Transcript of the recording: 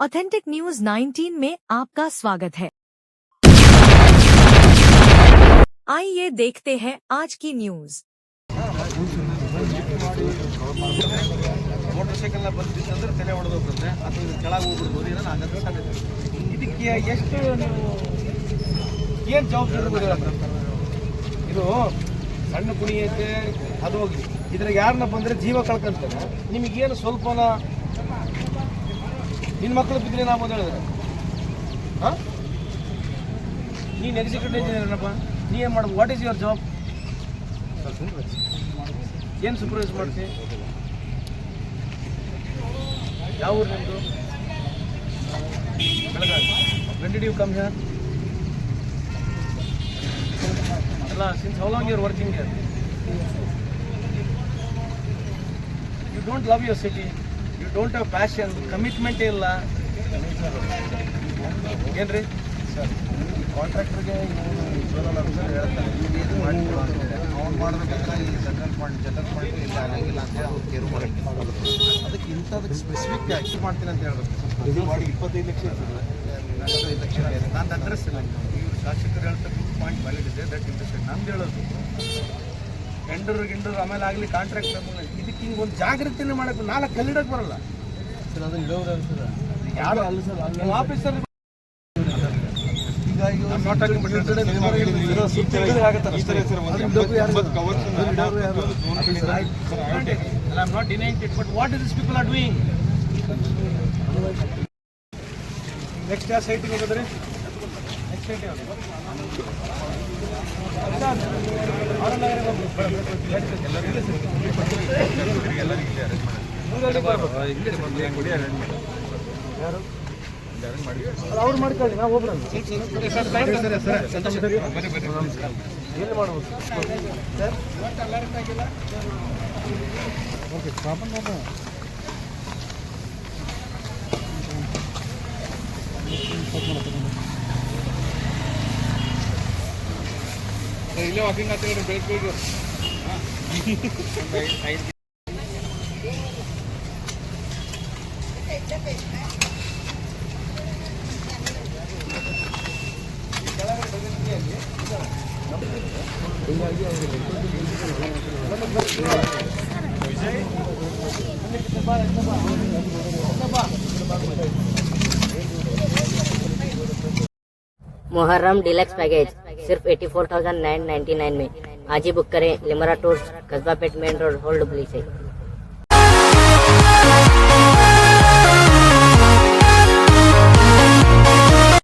Authentic news 19 में आपका स्वागत है आइए देखते हैं आज की न्यूज ಮೋಟರ್ ಸೈಕಲ್ನ ಬಂದಿತ್ತಂದ್ರೆ ತಲೆ ಹೊಡೆದೋಗುತ್ತೆ ಅದು ಕೆಳಗೆ ಹೋಗ್ಬಿಡ್ಬೋದು ಏನೋ ಆಗತ್ತೆ ಸಾಧ್ಯತೆ ಇದಕ್ಕೆ ಎಷ್ಟು ನೀವು ಏನು ಜವಾಬ್ದಾರಿ ಕೊಡಿರಲ್ಲ ಇದು ಸಣ್ಣ ಕುಣಿಯಕ್ಕೆ ಅದು ಹೋಗಿ ಇದ್ರಾಗ ಯಾರನ್ನ ಬಂದರೆ ಜೀವ ಕಳ್ಕೊಂತಾರೆ ನಿಮಗೇನು ಸ್ವಲ್ಪನ ನಿನ್ನ ಮಕ್ಕಳು ಬಿದ್ದರೆ ನಾವು ಹೇಳಿದ್ರೆ. ಹಾಂ? ನೀನು ಎಕ್ಸಿಕ್ಯೂಟಿವ್ ಇಂಜಿನಿಯರ್ ಏನಪ್ಪ ನೀ ಏನು ಮಾಡೋದು ವಾಟ್ ಈಸ್ ಯುವರ್ ಜಾಬ್ ಏನು ಸೂಪರ್ವೈಸ್ ಮಾಡ್ತೀನಿ ಯಾವ ಊರು ನಿಮ್ಮದು ಬೆಳಗಾವಿ. ಯು ಕಮ್ ಹಿಯರ್ ಅಲ್ಲ since how long your working here you don't love your city you don't have passion commitment ಇಲ್ಲ. ಏನ್ರಿ? ಸರ್ ಕಾಂಟ್ರಾಕ್ಟರ್ಗೆ ಹೇಳ್ತಾರೆ ನೀವು ಇದು ಮಾಡಿಕೊಡು ಅಂತೇಳಿ ಅವ್ನು ಮಾಡಬೇಕಾದ್ರೆ ಈ ಜನರಲ್ ಫಂಡ್ ಜನರಲ್ ಫಂಡ್ ಇಲ್ಲ ಅವ್ರು ಕೇರು ಮಾಡೋಕ್ಕೆ ಅದಕ್ಕೆ ಇಂಥದಕ್ಕೆ ಸ್ಪೆಸಿಫಿಕ್ ಆಗಿ ಮಾಡ್ತೀನಿ ಅಂತ ಹೇಳ್ಬೇಕು ಇದು ಮಾಡಿ ಇಪ್ಪತ್ತೈದು ಲಕ್ಷ ಇರ್ತದೆ ನಲವತ್ತೈದು ಲಕ್ಷ ನಂದು ಅಡ್ರೆಸ್ ಇಲ್ಲ. ಇವ್ರು ಶಾಸಕರು ಹೇಳ್ತಕ್ಕಂಥ ಪಾಯಿಂಟ್ ವ್ಯಾಲಿಡ್ ಇದೆ. ದಟ್ ಇಂಟ್ರೆಸ್ಟ್ ನಮ್ದು ಹೇಳೋದು ಟೆಂಡರ್ ಗಿಂಡರ್ ಆಮೇಲೆ ಆಗಲಿ ಕಾಂಟ್ರಾಕ್ಟ್ ಇದಕ್ಕೆ ಹಿಂಗೆ ಒಂದು ಜಾಗೃತಿನೇ ಮಾಡಕ್ಕೆ ನಾಲ್ಕು ಕಲ್ಲಿಡಕ್ಕೆ ಬರಲ್ಲ. ಸರ್ ಅದು ಇಡೋರು ಯಾರು ಅಲ್ಲ sir officer it, but what these people are doing? Next ಯಾವ ಸೈಟಿಗೆ ಹೋಗೋದ್ರಿ? ಅವ್ರು ಮಾಡ್ಕೊಳ್ಳಿ ನಾವು ಹೋಗ್ಬಿಡೋಣ ಎಲ್ಲಿ ಮಾಡ್ಬೋದು ಸರ್ ಓಕೆ ಪಾಪನ್ ಪಾಪ पहले वॉकिंग मोहर्रम डीलक्स पैकेज सिर्फ़ eighty four thousand nine ninety nine में। आज ही बुक करें Limra tours Kasba Peth main road old police